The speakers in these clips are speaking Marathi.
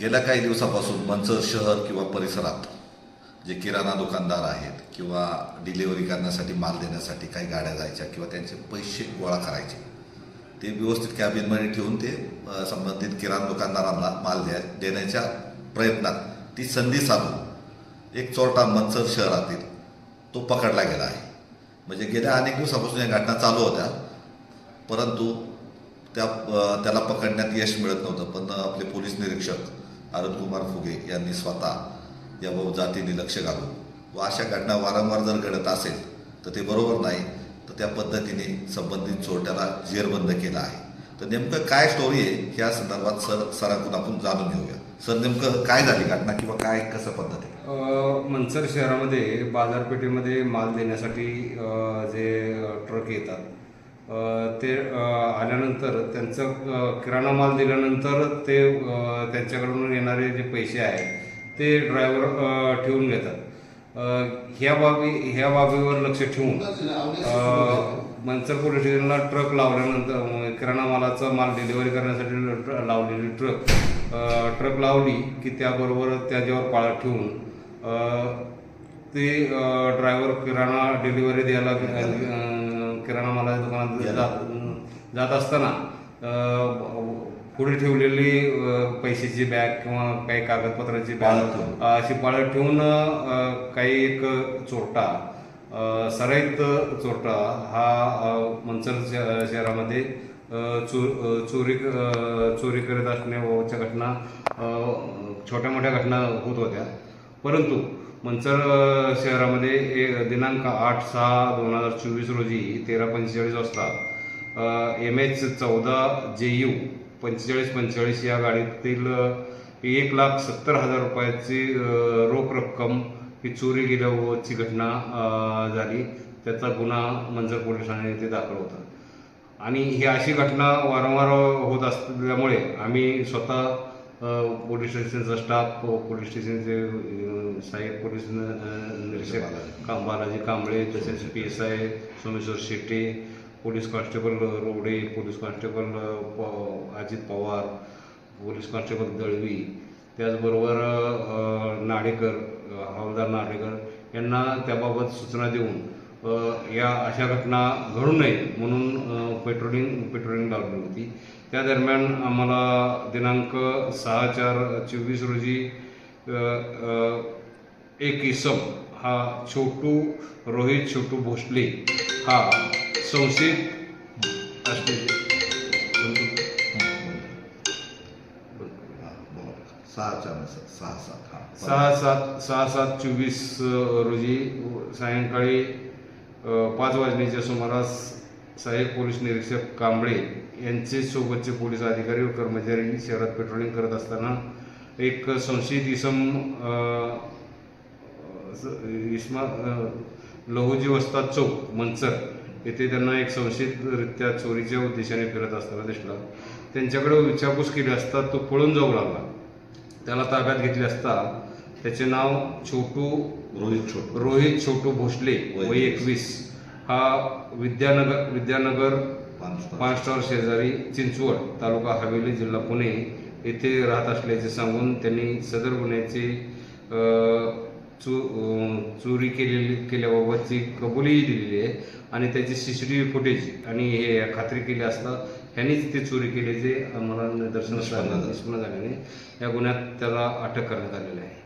गेल्या काही दिवसापासून मंचर शहर किंवा परिसरात जे किराणा दुकानदार आहेत किंवा डिलिव्हरी करण्यासाठी माल देण्यासाठी काही गाड्या जायच्या किंवा त्यांचे पैसे गोळा करायचे ते व्यवस्थित कॅबिनमध्ये ठेवून ते संबंधित किराणा दुकानदारांना माल द्या देण्याच्या प्रयत्नात ती संधी साधून एक चोरटा मंचर शहरातील तो पकडला गेला आहे. म्हणजे गेल्या अनेक दिवसापासून या घटना चालू होत्या परंतु त्या त्याला पकडण्यात यश मिळत नव्हतं. पण आपले पोलीस निरीक्षक कुमार फुगे यांनी स्वतः याबाबत जातीने लक्ष घालून व अशा घटना वारंवार जर घडत असेल तर ते बरोबर नाही तर त्या पद्धतीने संबंधित चोरट्याला जेरबंद केला आहे. तर नेमकं काय स्टोरी आहे या संदर्भात सर सरांकडून आपण जाणून घेऊया. सर नेमकं काय झाली घटना किंवा काय कसं पद्धत आहे? मनसर मंचर शहरामध्ये बाजारपेठेमध्ये माल देण्यासाठी जे ट्रक येतात ते आल्यानंतर त्यांचं किराणा माल दिल्यानंतर ते त्यांच्याकडून येणारे जे पैसे आहेत ते ड्रायव्हर ठेवून घेतात. ह्या बाबी ह्या बाबीवर लक्ष ठेवून मनसर पोलीस स्टेशनला ट्रक लावल्यानंतर किराणा मालाचा माल डिलिव्हरी करण्यासाठी ट्र- लावलेली ट्रक ट्रक लावली की त्याबरोबर त्याच्यावर पाळत ठेवून ते ड्रायव्हर किराणा डिलिव्हरी द्यायला किराणा मालाच्या दुकानात जात जात असताना पुढे ठेवलेली पैशाची बॅग किंवा काही कागदपत्राची बॅग. अशी पाळत ठेवून काही एक चोरटा सराईत चोरटा हा मंचर शहरामध्ये चो चोरी चोरी करीत असण्याच्या घटना छोट्या मोठ्या घटना होत होत्या परंतु मंचर शहरामध्ये ए दिनांक आठ सहा दोन हजार चोवीस रोजी तेरा पंचेचाळीस वाजता एम एच चौदा जे यू पंचेचाळीस पंचेचाळीस या गाडीतील एक लाख सत्तर हजार रुपयाची रोख रक्कम ही चोरी गेल्याची घटना झाली. त्याचा गुन्हा मंजर पोलीस ठाणे येथे दाखल होता. आणि ही अशी घटना वारंवार होत असल्यामुळे आम्ही स्वतः पोलीस स्टेशनचा स्टाफ पोलीस स्टेशनचे साहेब पोलीस न- अ, निरीक्षक का बालाजी कांबळे तसेच P S I Someshwar Shetty police constable Rode police constable Ajit Pawar police constable Dalvi त्याचबरोबर नाडेकर अ, हवालदार नाडेकर यांना त्याबाबत सूचना देऊन या अशा घटना घडू नये म्हणून पेट्रोलिंग पेट्रोलिंग लावली होती त्या दरम्यान आम्हाला दिनांक सहा चार चोवीस रोजी एक इसम हा छोटू रोहित छोटू भोसले हा संशयित. सहा सात हा सहा सात सहा सात चोवीस रोजी सायंकाळी पाच वाजण्याच्या सुमारास सहाय्यक पोलीस निरीक्षक कांबळे यांचे सोबतचे पोलीस अधिकारी व कर्मचारी शहरात पेट्रोलिंग करत असताना एक संशयित इसम इस्मा लहुजी वस्ताद चौक मंचर येथे त्यांना एक संशयितरित्या चोरीच्या उद्देशाने फिरत असताना दिसला. त्यांच्याकडे विचारपूस केली असता तो पळून जाऊ लागला. त्याला ताब्यात घेतले असता त्याचे नाव छोटू रोहित छोट. रोहित छोटू भोसले वय एकवीस. हा विद्यानगर विद्यानगर पाच पाच स्टार शेजारी चिंचवड तालुका हवेली जिल्हा पुणे येथे राहत असल्याचे सांगून त्यांनी सदर गुन्ह्याची चो चोरी केलेली केल्याबाबतची कबुलीही दिलेली आहे आणि त्याची C C T V footage आणि हे खात्री केली असता ह्यांनीच ते चोरी केल्याचे आम्हाला निदर्शनास. निष्पन्न झाल्याने या गुन्ह्यात त्याला अटक करण्यात आलेली आहे.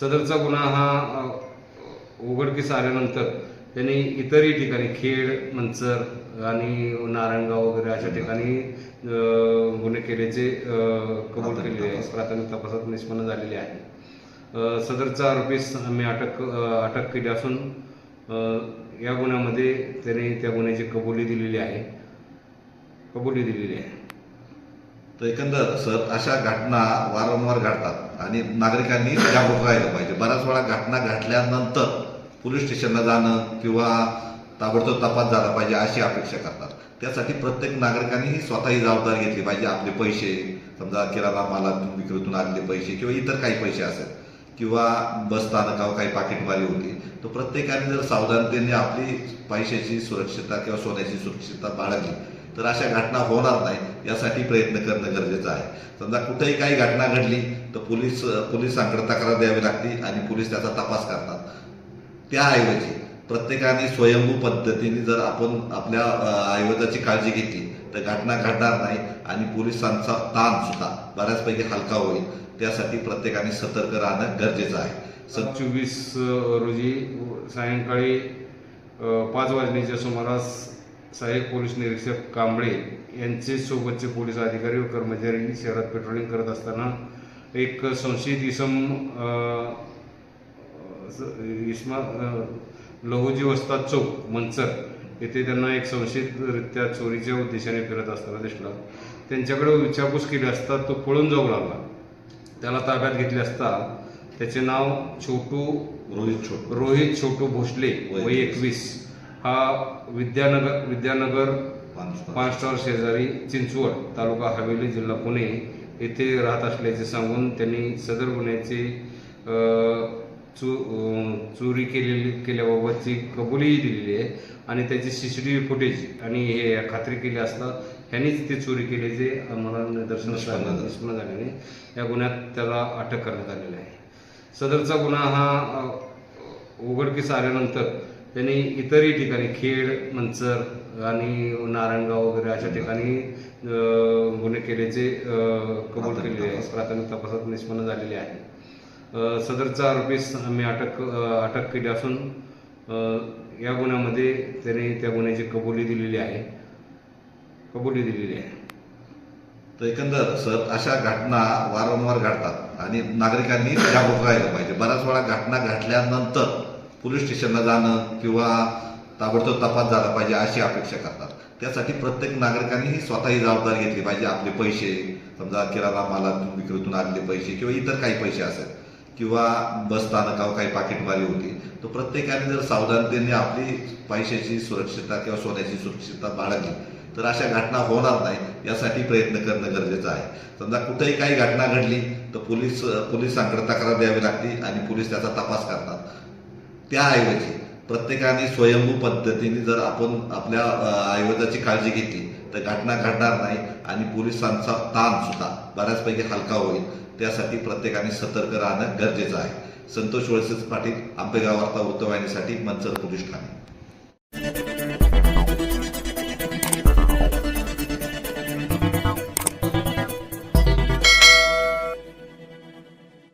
सदरचा गुन्हा हा उघडकीस आल्यानंतर त्यांनी इतरही ठिकाणी खेड मंचर आणि नारायणगाव वगैरे अशा ठिकाणी गुन्हे केल्याचे कबूल केलेले आहे. प्राथमिक तपासात निष्पन्न झालेले आहे. सदरचा आरोपीस आम्ही अटक अटक केली असून या गुन्ह्यामध्ये त्याने त्या गुन्ह्याची कबुली दिलेली आहे. कबुली दिलेली आहे. तर एकंदर सर अशा घटना वारंवार घडतात. आणि नागरिकांनी जागरूक राहिलं पाहिजे. बऱ्याच वेळा घटना घडल्यानंतर पोलीस स्टेशनला जाणं किंवा ताबडतोब तपास झाला पाहिजे अशी अपेक्षा करतात. त्यासाठी प्रत्येक नागरिकांनी ही स्वतःही जबाबदारी घेतली पाहिजे. आपले पैसे समजा किराणा मालातून विक्रीतून आणले पैसे किंवा इतर काही पैसे असेल किंवा बस स्थानकावर काही पाकिटमारी होती तर प्रत्येकाने जर सावधानतेने आपली पैशाची सुरक्षितता किंवा सोन्याची सुरक्षितता बाळगली तर अशा घटना होणार नाही यासाठी प्रयत्न करणं गरजेचं आहे. समजा कुठेही काही घटना घडली तर पोलीस पोलिसांकडे तक्रार द्यावी लागते आणि पोलीस त्याचा तपास करतात. त्याऐवजी प्रत्येकाने स्वयंभू पद्धतीने जर आपण आपल्या आयुर्वेदाची काळजी घेतली तर घटना घडणार नाही आणि पोलिसांचा ताण सुद्धा बऱ्याचपैकी हलका होईल. त्यासाठी प्रत्येकाने सतर्क राहणं गरजेचं आहे. सत चोवीस रोजी सायंकाळी पाच वाजण्याच्या सुमारास सहाय्यक पोलीस निरीक्षक कांबळे यांचे सोबतचे पोलीस अधिकारी व कर्मचारी शहरात पेट्रोलिंग करत असताना एक संशयित इसम इस्मा अ, लहुजी वस्ताद चौक मंचर येथे त्यांना एक संशयितरित्या चोरीच्या उद्देशाने फिरत असताना दिसला. त्यांच्याकडे विचारपूस केली असता तो पळून जाऊ लागला. त्याला ताब्यात घेतले असता त्याचे नाव छोटू रोहित छोट. रोहित छोटू भोसले वय एकवीस. हा विद्यानगर विद्यानगर पाच- पाच स्टार शेजारी चिंचवड तालुका हवेली जिल्हा पुणे येथे राहत असल्याचे सांगून त्यांनी सदर गुन्ह्याची चू चोरी केलेली केल्याबाबतची कबुलीही दिलेली आहे आणि त्याची C C T V footage आणि हे खात्री केली असता ह्यांनीच ते चोरी केल्याचे आम्हाला निदर्शनास निष्पन्न झाल्याने या गुन्ह्यात त्याला अटक करण्यात आलेली आहे. सदरचा गुन्हा हा उघडकीस आल्यानंतर त्यांनी इतरही ठिकाणी खेड मंचर आणि नारायणगाव वगैरे अशा ठिकाणी गुन्हे केल्याचे कबूल केलेले आहे. प्राथमिक तपासात निष्पन्न झालेले आहे सदरचा आरोपीस आम्ही अटक अटक केली असून या गुन्ह्यामध्ये त्याने त्या गुन्ह्याची कबुली दिलेली आहे. कबुली दिलेली आहे. तर एकंदर सर अशा घटना वारंवार घडतात आणि नागरिकांनी जागरूक राहिलं पाहिजे. बऱ्याच वेळा घटना घडल्यानंतर पोलीस स्टेशनला जाणं किंवा ताबडतोब तपास झाला पाहिजे अशी अपेक्षा करतात. त्यासाठी प्रत्येक नागरिकांनी ही स्वतःही जबाबदारी घेतली पाहिजे. आपले पैसे समजा किराणा मालातून विक्रीतून आणले पैसे किंवा इतर काही पैसे असेल किंवा बस स्थानकावर काही पाकिटमारी होती तर प्रत्येकाने जर सावधानतेने आपली पैशाची सुरक्षितता किंवा सोन्याची सुरक्षितता बाळगली तर अशा घटना होणार नाही यासाठी प्रयत्न करणं गरजेचं आहे. समजा कुठेही काही घटना घडली तर पोलीस पोलिसांकडे तक्रार द्यावी लागते आणि पोलीस त्याचा तपास करतात. त्याऐवजी प्रत्येकाने स्वयंभू पद्धतीने जर आपण आपल्या आयुर्वेदाची काळजी घेतली तर घटना घडणार नाही आणि पोलिसांचा ताण सुद्धा बऱ्याचपैकी हलका होईल. त्यासाठी प्रत्येकाने सतर्क राहणं गरजेचं आहे. संतोष वळसेच पाटील आंबेगाव वार्ता वृत्तवाहिनीसाठी मंचर पोलीस ठाणे.